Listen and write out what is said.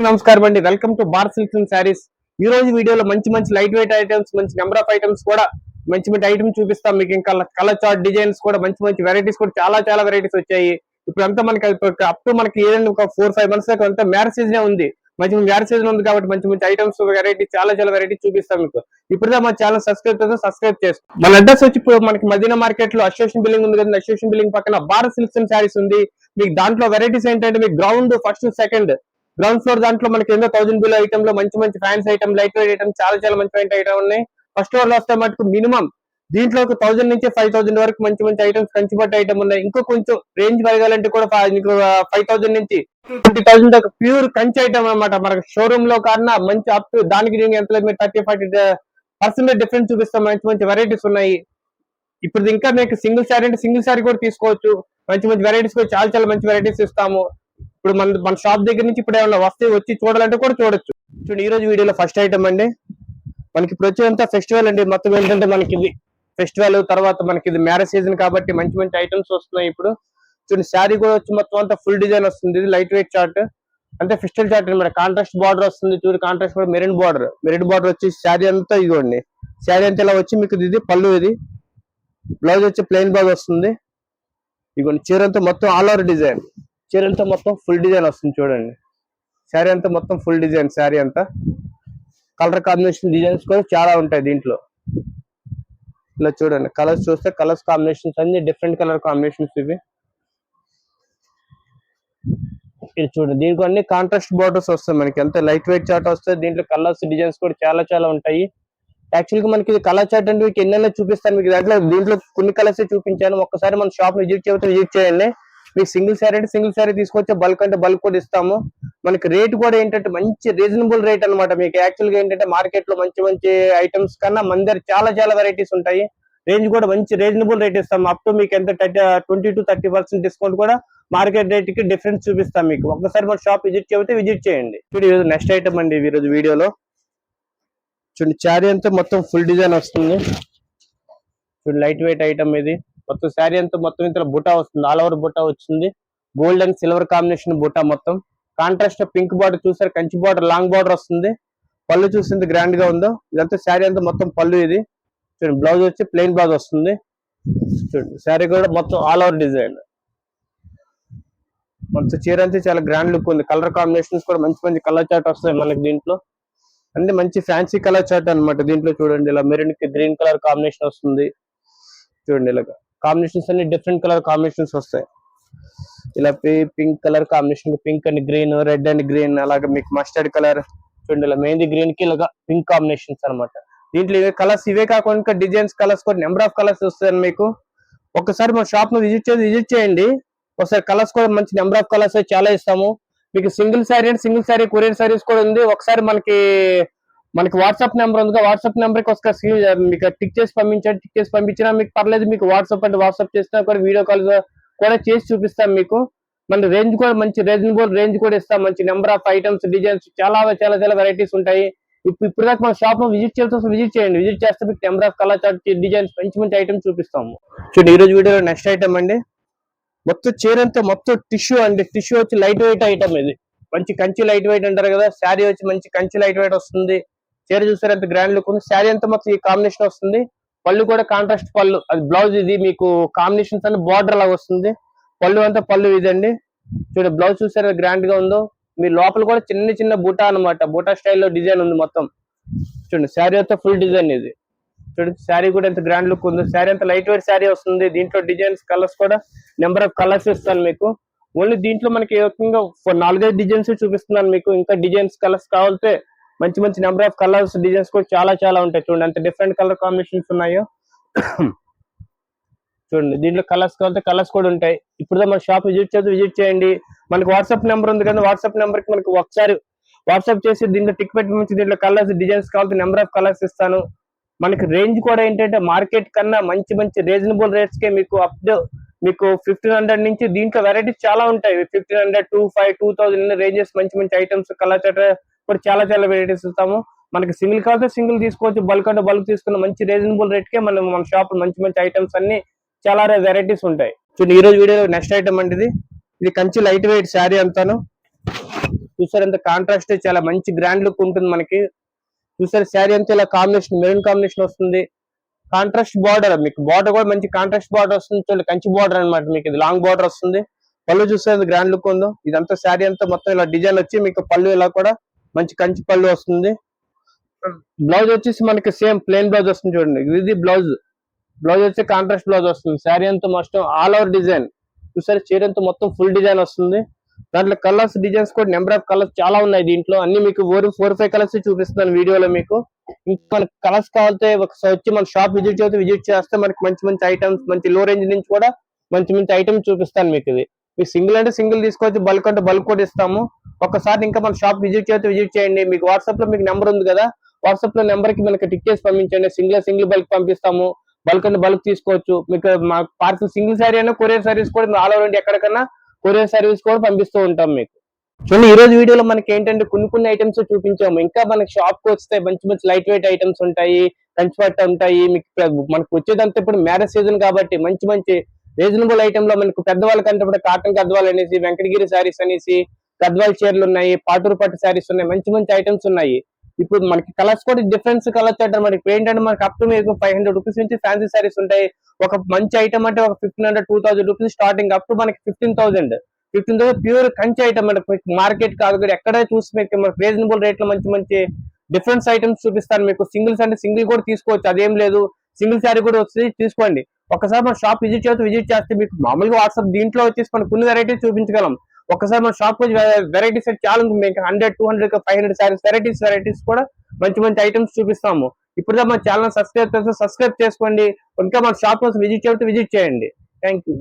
అందరికీ నమస్కారం అండి. Welcome to bar silks and saris ఈ రోజు వీడియోలో మంచి మంచి లైట్ వెయిట్ ఐటమ్స్ మంచి నెంబర్ ఆఫ్ ఐటమ్స్ కూడా మంచి మంచి ఐటమ్స్ చూపిస్తాం. మీకు ఇంకా కలర్ చార్ట్ డిజైన్స్ కూడా మంచి మంచి వెరైటీస్ కూడా చాలా చాలా వెరైటీస్ వచ్చాయి. ఇప్పుడు అంతా మనకి అప్ టు మనకి ఏదైనా ఒక ఫోర్ ఫైవ్ మంత్స్ దాకా అంతా మ్యారేజ్ సీజన్ ఉంది. మంచి మ్యారేజ్ సీజన్ ఉంది కాబట్టి మంచి మంచి ఐటమ్స్ వెరైటీ చాలా చాలా వెరైటీ చూపిస్తాం మీకు. ఇప్పుడు మన ఛానల్ సబ్స్క్రైబ్ చేస్తే సబ్స్క్రైబ్ చేస్తాం. మన అడ్రస్ వచ్చి ఇప్పుడు మనకి మదీనా మార్కెట్లో అసోసియేషన్ బిల్డింగ్ ఉంది కదా అసోసియేషన్ బిల్డింగ్ పక్కన భారత్ సిల్క్స్ అండ్ శారీస్ ఉంది. మీకు దాంట్లో వెరైటీస్ ఏంటంటే మీకు ground first second ground floor దాంట్లో మనకి ఎన్నో థౌసండ్ బిల్ ఐటమ్లో మంచి మంచి fancy item light weight item చాలా చాలా మంచి మంచి ఐటమ్ ఉన్నాయి. ఫస్ట్ ఫ్లోర్లో వస్తే మటుకు మినిమం దీంట్లో ఒక థౌసండ్ నుంచి ఫైవ్ థౌసండ్ వరకు మంచి మంచి ఐటమ్స్ కంచిపట్టు ఐటమ్ ఉన్నాయి. ఇంకో కొంచెం రేంజ్ పెరగాలంటే కూడా ఫైవ్ థౌసండ్ నుంచి ట్వంటీ థౌసండ్ దాకా ప్యూర్ కంచి ఐటమ్ అన్నమాట. మనకి షోరూమ్లో కన్నా మంచి అప్ దానికి దీనికి ఎంత మీరు థర్టీ ఫార్టీ పర్సెంటేజ్ డిఫరెన్స్ చూపిస్తాం. మంచి మంచి వెరైటీస్ ఉన్నాయి. ఇప్పుడు ఇంకా మీకు సింగిల్ శారీ అంటే సింగిల్ శారీ కూడా తీసుకోవచ్చు. మంచి మంచి వెరైటీస్ కూడా చాలా చాలా మంచి వెరైటీస్ ఇస్తాము. ఇప్పుడు మన మన షాప్ దగ్గర నుంచి ఇప్పుడు ఏమైనా వస్తే వచ్చి చూడాలంటే కూడా చూడొచ్చు. చూడండి ఈ రోజు వీడియోలో ఫస్ట్ ఐటమ్ అండి. మనకి ఇప్పుడు వచ్చేంత ఫెస్టివల్ అండి. మొత్తం ఏంటంటే మనకి ఇది ఫెస్టివల్ తర్వాత మనకి ఇది మ్యారేజ్ సీజన్ కాబట్టి మంచి మంచి ఐటమ్స్ వస్తున్నాయి ఇప్పుడు. చూడండి శారీ కూడా వచ్చి మొత్తం అంతా ఫుల్ డిజైన్ వస్తుంది. ఇది లైట్ వెయిట్ చార్ట్ అంటే ఫెస్టివల్ చార్ట్ అనమాట కాంట్రాస్ట్ బార్డర్ వస్తుంది. చూడు కాంట్రాస్ట్ కూడా మెరిన్ బార్డర్ మెరిన్ బార్డర్ వచ్చి శారీ అంతా ఇదిగోండి. శారీ అంతా ఇలా వచ్చి మీకు ఇది పళ్ళు ఇది. బ్లౌజ్ వచ్చి ప్లెయిన్ బ్లౌజ్ వస్తుంది. ఇదిగోండి చీర అంతా మొత్తం ఆల్ ఓవర్ డిజైన్ చీర అంతా మొత్తం ఫుల్ డిజైన్ వస్తుంది చూడండి. శారీ అంతా మొత్తం ఫుల్ డిజైన్ శారీ అంతా కలర్ కాంబినేషన్ డిజైన్స్ కూడా చాలా ఉంటాయి దీంట్లో. ఇలా చూడండి కలర్స్ చూస్తే కలర్స్ కాంబినేషన్స్ అన్ని డిఫరెంట్ కలర్ కాంబినేషన్స్ ఇవి. ఇది చూడండి దీనికి అన్ని కాంట్రాస్ట్ బార్డర్స్ వస్తాయి మనకి. ఎంత లైట్ వెయిట్ చార్ట్ వస్తే దీంట్లో కలర్స్ డిజైన్స్ కూడా చాలా చాలా ఉంటాయి. యాక్చువల్గా మనకి ఇది కలర్ చార్ట్ అంటే మీకు ఎన్నెన్నో చూపిస్తాను మీకు దాంట్లో దీంట్లో కొన్ని కలర్స్ చూపించాను. ఒక్కసారి మన షాప్ విజిట్ చేయకపోతే విజిట్ చేయండి. మీకు సింగిల్ శారీ అంటే సింగిల్ శారీ తీసుకొచ్చే బల్క్ అంటే బల్క్ కూడా ఇస్తాము. మనకి రేట్ కూడా ఏంటంటే మంచి రీజనబుల్ రేట్ అన్నమాట. మీకు యాక్చువల్గా ఏంటంటే మార్కెట్లో మంచి మంచి ఐటమ్స్ కన్నా మన దగ్గర చాలా చాలా వెరైటీస్ ఉంటాయి. రేంజ్ కూడా మంచి రీజనబుల్ రేట్ ఇస్తాం అప్ టు మీకు ఎంత twenty to thirty percent discount కూడా మార్కెట్ రేట్కి డిఫరెన్స్ చూపిస్తాం మీకు. ఒక్కసారి మన షాప్ విజిట్ చేయబోతే విజిట్ చేయండి. చూడండి నెక్స్ట్ ఐటమ్ అండి ఈరోజు వీడియోలో. చూడండి చారీ అంతా మొత్తం ఫుల్ డిజైన్ వస్తుంది. చూడండి లైట్ వెయిట్ ఐటమ్ ఇది. మొత్తం శారీ అంతా మొత్తం ఇంత బుటా వస్తుంది. ఆల్ ఓవర్ బుటా వచ్చింది. గోల్డ్ అండ్ సిల్వర్ కాంబినేషన్ బుటా మొత్తం. కాంట్రాస్ట్ పింక్ బార్డర్ చూసారు. కంచి బార్డర్ లాంగ్ బార్డర్ వస్తుంది. పళ్ళు చూసింది గ్రాండ్గా ఉందో. ఇదంతా శారీ అంతా మొత్తం పళ్ళు ఇది. చూడండి బ్లౌజ్ వచ్చి ప్లెయిన్ బ్లౌజ్ వస్తుంది. చూడండి శారీ కూడా మొత్తం ఆల్ ఓవర్ డిజైన్ మొత్తం చీర అంతా చాలా గ్రాండ్ లుక్ ఉంది. కలర్ కాంబినేషన్స్ కూడా మంచి మంచి కలర్ చార్ట్ వస్తాయి మనకి దీంట్లో. అంటే మంచి ఫ్యాన్సీ కలర్ చార్ట్ అన్నమాట దీంట్లో చూడండి. ఇలా మెరూన్కి గ్రీన్ కలర్ కాంబినేషన్ వస్తుంది. చూడండి ఇలాగా. కాంబినేషన్స్ అన్ని డిఫరెంట్ కలర్ కాంబినేషన్స్ వస్తాయి. ఇలా pink colour combination pink and green red and green అలాగే మీకు మస్టర్డ్ కలర్ చూడండి ఇలా మెహందీ గ్రీన్కి ఇలాగా పింక్ కాంబినేషన్స్ అన్నమాట. దీంట్లో ఇవే కలర్స్ ఇవే కాకుండా డిజైన్స్ కలర్స్ కూడా నెంబర్ ఆఫ్ కలర్స్ వస్తాయి మీకు ఒకసారి మా షాప్ను విజిట్ చేసి విజిట్ చేయండి. ఒకసారి కలర్స్ కూడా మంచి నెంబర్ ఆఫ్ కలర్స్ చాలా ఇస్తాము. మీకు single sari and single sari courier saris కూడా ఉంది. ఒకసారి మనకి మనకి వాట్సాప్ నెంబర్ ఉంది వాట్సాప్ నెంబర్కి స్క్రీన్ మీకు టిక్ చేసి పంపించండి టిక్ చేసి పంపించినా మీకు పర్లేదు మీకు వాట్సాప్ అంటే వాట్సాప్ చేసినా కూడా వీడియో కాల్ కూడా చేసి చూపిస్తాం మీకు. మన రేంజ్ కూడా మంచి రీజనబుల్ రేంజ్ కూడా ఇస్తాం మంచి నెంబర్ ఆఫ్ ఐటమ్స్ డిజైన్స్ చాలా చాలా చాలా వెరైటీస్ ఉంటాయి. ఇప్పుడు ఇప్పుడు దాకా మన షాప్ విజిట్ చేస్తే విజిట్ చేయండి విజిట్ చేస్తే మీకు number of colour chart designs మంచి మంచి ఐటమ్స్ చూపిస్తాము. చూడండి ఈ రోజు వీడియోలో నెక్స్ట్ ఐటమ్ అండి. మొత్తం చీర అంతా మొత్తం టిష్యూ అండి టిష్యూ వచ్చి లైట్ వెయిట్ ఐటమ్ ఇది. మంచి కంచి లైట్ వెయిట్ అంటారు కదా శారీ వచ్చి మంచి కంచి లైట్ వెయిట్ వస్తుంది. చీర చూసారు ఎంత గ్రాండ్ లుక్ ఉంది. శారీ అంతా మొత్తం ఈ కాంబినేషన్ వస్తుంది. పళ్ళు కూడా కాంట్రాస్ట్ పళ్ళు అది బ్లౌజ్ ఇది మీకు కాంబినేషన్స్ అన్ని బార్డర్ లాగా వస్తుంది. పళ్ళు అంతా పళ్ళు ఇదండి. చూడండి బ్లౌజ్ చూసారు గ్రాండ్గా ఉందో? మీ లోపల కూడా చిన్న చిన్న బూటా అన్నమాట. బూటా స్టైల్లో డిజైన్ ఉంది మొత్తం. చూడండి శారీ అంతా ఫుల్ డిజైన్ ఇది. చూడండి శారీ కూడా ఎంత గ్రాండ్ లుక్ ఉంది. శారీ అంతా లైట్ వెయిట్ శారీ వస్తుంది. దీంట్లో డిజైన్స్ కలర్స్ కూడా నెంబర్ ఆఫ్ కలర్స్ ఇస్తాను మీకు. ఓన్లీ దీంట్లో మనకి ఏ రకంగా నాలుగైదు డిజైన్స్ చూపిస్తున్నాను మీకు. ఇంకా డిజైన్స్ కలర్స్ కావాలంటే మంచి మంచి నెంబర్ ఆఫ్ కలర్స్ డిజైన్స్ కూడా చాలా చాలా ఉంటాయి. చూడండి అంత డిఫరెంట్ కలర్ కాంబినేషన్స్ ఉన్నాయో. చూడండి దీంట్లో కలర్స్ కావాలంటే కలర్స్ కూడా ఉంటాయి. ఇప్పుడు మన షాప్ విజిట్ చేసి విజిట్ చేయండి. మనకి వాట్సాప్ నెంబర్ ఉంది కదా వాట్సాప్ నెంబర్కి మనకి ఒకసారి వాట్సాప్ చేసి దీంట్లో టిక్ పెట్టి నుంచి దీంట్లో కలర్స్ డిజైన్స్ కావాలంటే నెంబర్ ఆఫ్ కలర్స్ ఇస్తాను. మనకి రేంజ్ కూడా ఏంటంటే మార్కెట్ కన్నా మంచి మంచి రీజనబుల్ రేట్స్ కే మీకు అప్ మీకు ఫిఫ్టీన్ హండ్రెడ్ నుంచి దీంట్లో వెరైటీస్ చాలా ఉంటాయి. Fifteen hundred two five two thousand ranges మంచి మంచి ఐటమ్స్ కలర్ కూడా చాలా చాలా వెరైటీస్ ఇస్తాము. మనకి సింగిల్ కావాలంటే సింగిల్ తీసుకోవచ్చు. బల్క్ అంటే బల్క్ తీసుకున్న మంచి రీజనబుల్ రేట్ కే మనం మన షాప్ మంచి మంచి ఐటమ్స్ అన్ని చాలా వెరైటీస్ ఉంటాయి. చూడండి ఈ రోజు వీడియో నెక్స్ట్ ఐటమ్ అంటే ఇది. ఇది కంచి లైట్ వెయిట్ శారీ అంతాను. చూసారు ఎంత కాంట్రాస్ట్ చాలా మంచి గ్రాండ్ లుక్ ఉంటుంది మనకి. చూసారు శారీ అంతా ఇలా కాంబినేషన్ మెరూన్ కాంబినేషన్ వస్తుంది. కాంట్రాస్ట్ బార్డర్ మీకు బార్డర్ కూడా మంచి కాంట్రాస్ట్ బార్డర్ వస్తుంది. చూడండి కంచి బార్డర్ అన్నమాట మీకు. ఇది లాంగ్ బార్డర్ వస్తుంది. పళ్ళు చూసారు గ్రాండ్ లుక్ ఉందో. ఇదంతా శారీ అంతా మొత్తం ఇలా డిజైన్ వచ్చి మీకు పళ్ళు ఇలా కూడా మంచి కంచి పళ్ళు వస్తుంది. బ్లౌజ్ వచ్చేసి మనకి సేమ్ ప్లెయిన్ బ్లౌజ్ వస్తుంది చూడండి. ఇది బ్లౌజ్. బ్లౌజ్ వచ్చి కాంట్రాస్ట్ బ్లౌజ్ వస్తుంది. శారీ అంతా మొత్తం ఆల్ ఓవర్ డిజైన్. చూసారి? చీర అంతా మొత్తం ఫుల్ డిజైన్ వస్తుంది. దాంట్లో కలర్స్ డిజైన్స్ కూడా నెంబర్ ఆఫ్ కలర్స్ చాలా ఉన్నాయి దీంట్లో. అన్ని మీకు ఫోర్ ఫోర్ ఫైవ్ కలర్స్ చూపిస్తున్నాను వీడియోలో మీకు. ఇంకా మనకి కలర్స్ కావాలంటే ఒకసారి వచ్చి మన షాప్ విజిట్ చేస్తే విజిట్ చేస్తే మనకి మంచి మంచి ఐటమ్స్ మంచి లో రేంజ్ నుంచి కూడా మంచి మంచి ఐటమ్స్ చూపిస్తాను మీకు ఇది. మీకు సింగిల్ అంటే సింగిల్ తీసుకోవచ్చు బల్క్ అంటే బల్క్ కూడా ఇస్తాము. ఒకసారి ఇంకా మన షాప్ విజిట్ చేస్తే విజిట్ చేయండి. మీకు వాట్సాప్లో మీకు నెంబర్ ఉంది కదా? వాట్సాప్లో నెంబర్కి మనకి టిక్ చేసి పంపించండి. సింగిల్ సింగిల్ బల్క్ పంపిస్తాము. బల్క్ అంటే బల్క్ తీసుకోవచ్చు. మీకు మా పార్సల్ సింగిల్ సారీ అయినా కొరియర్ సర్వీస్ కూడా ఆల్ ఓవర్ ఇండియా ఎక్కడికన్నా కొరియర్ సర్వీస్ కూడా పంపిస్తూ ఉంటాం మీకు. చూడండి ఈ రోజు వీడియోలో మనకి ఏంటంటే కొన్ని కొన్ని ఐటమ్స్ చూపించాము. ఇంకా మనకి షాప్కు వస్తే మంచి మంచి లైట్ వెయిట్ ఐటమ్స్ ఉంటాయి కంచిపట్టు ఉంటాయి. మీకు మనకు వచ్చేదంతా ఇప్పుడు మ్యారేజ్ సీజన్ కాబట్టి మంచి మంచి రీజనబుల్ ఐటమ్లో మనకు పెద్దవాళ్ళకంటే ఇప్పుడు కాటన్ గద్వాల్ అనేసి వెంకటగిరి శారీస్ అనేసి గద్వాల్ చీరలు ఉన్నాయి పాటూరు పట్టు శారీస్ ఉన్నాయి మంచి మంచి ఐటమ్స్ ఉన్నాయి. ఇప్పుడు మనకి కలర్స్ కూడా డిఫరెన్స్ కలర్స్ అంటే మనకి ఏంటంటే మనకి అప్ టు మీకు ఫైవ్ హండ్రెడ్ రూపీస్ నుంచి ఫ్యాన్సీ శారీస్ ఉంటాయి. ఒక మంచి ఐటమ్ అంటే ఒక fifteen hundred two thousand rupees starting up to మనకి fifteen thousand fifteen thousand pure Kanchi item మనకి మార్కెట్ కాదు కూడా ఎక్కడ చూసి మీకు మనకి రీజనబుల్ రేట్లో మంచి మంచి డిఫరెన్స్ ఐటమ్స్ చూపిస్తాను మీకు. సింగిల్స్ అంటే సింగిల్ కూడా తీసుకోవచ్చు అదేం లేదు. సింగిల్ శారీ కూడా వచ్చి తీసుకోండి. ఒకసారి మన షాప్ విజిట్ చేస్తే విజిట్ చేస్తే మీకు మామూలుగా వాట్సాప్ దీంట్లో వచ్చేసి మనం కొన్ని వెరైటీస్ చూపించగలం. ఒకసారి మన షాప్ వెరైటీస్ చాలా ఉంది. మీకు hundred two hundred five hundred saris varieties varieties కూడా మంచి మంచి ఐటమ్స్ చూపిస్తాము. ఇప్పుడు మన ఛానల్ సబ్స్క్రైబ్ చేస్తే సబ్స్క్రైబ్ చేసుకోండి. ఇంకా మన షాప్ కోసం విజిట్ చేస్తే విజిట్ చేయండి. Thank you